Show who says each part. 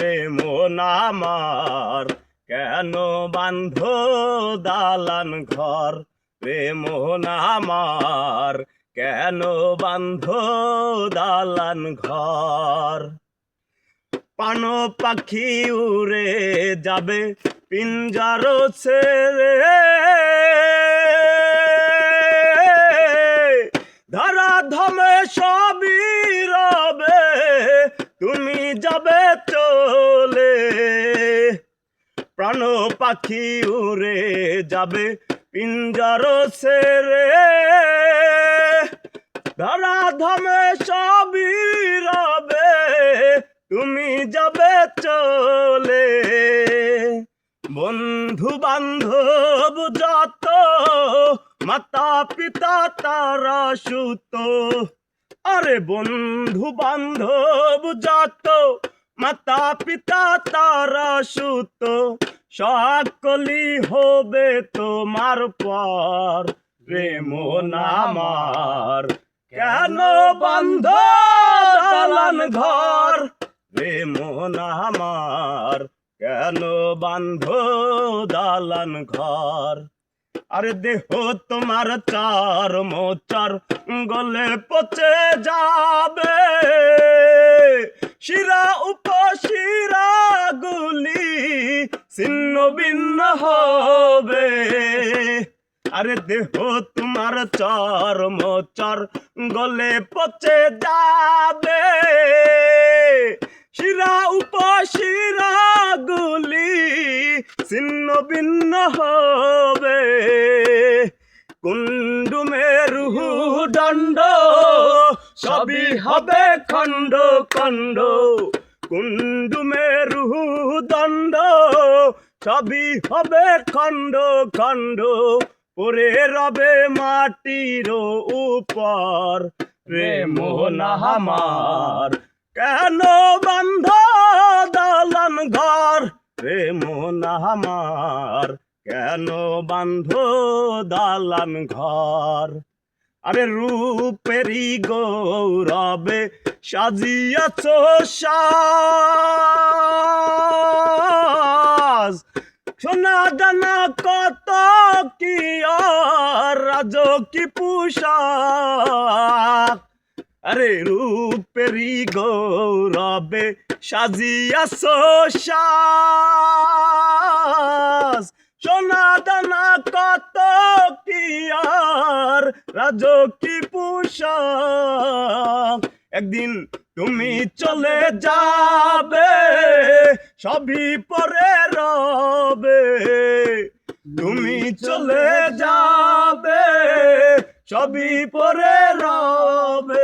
Speaker 1: রে মন আমার কেন বান্ধ দালান ঘর? রে মন আমার কেন বান্ধ দালান ঘর? পান পাখি উড়ে যাবে, পিঞ্জার ছেড়ে। ধরা ধমে সবই প্রাণ পাখি উড়ে যাবে পিঞ্জার সেরে। ধরা ধমে সবই রবে, তুমি যাবে চলে। বন্ধু বান্ধব যত মাতা পিতা তারা সুত। আরে বন্ধু বান্ধব যত মাতা পিতা তারা সুত সকলি হবে তোমার পর। প্রেম নামার কেন বন্ধ দালান ঘর? প্রেম নামার কেন বান্ধ দালান ঘর? আরে দেহ তোমার চার মোচার গলে পচে যাবে। আরে দেহ তোমার চর মোচর, গলে পচে যাবে। শিরা উপশিরা গুলি ছিন্ন ভিন্ন হবে। কুণ্ডু মেরু দণ্ড, সবই হবে খণ্ড খণ্ড। কুণ্ডু মেরু দণ্ড, সবই হবে খণ্ড খণ্ড। পরে রবে মাটির উপর, প্রেম নাহামার কেন বন্ধ দালান ঘর? প্রেম নাহামার কেন বান্ধ দালান ঘর? আরে রূপেরি গৌরবে সাজিয়াছ সাজ। সোনা দানা কত কি রাজ কি পোশাক। আরে রূপেরি গৌরবে সাজিয়াছ সাজ সোনা দানা কত কি আর রাজ কি একদিন তুমি চলে যাবে, সবই পরে রবে। চলে যাবে সবই পরে রবে।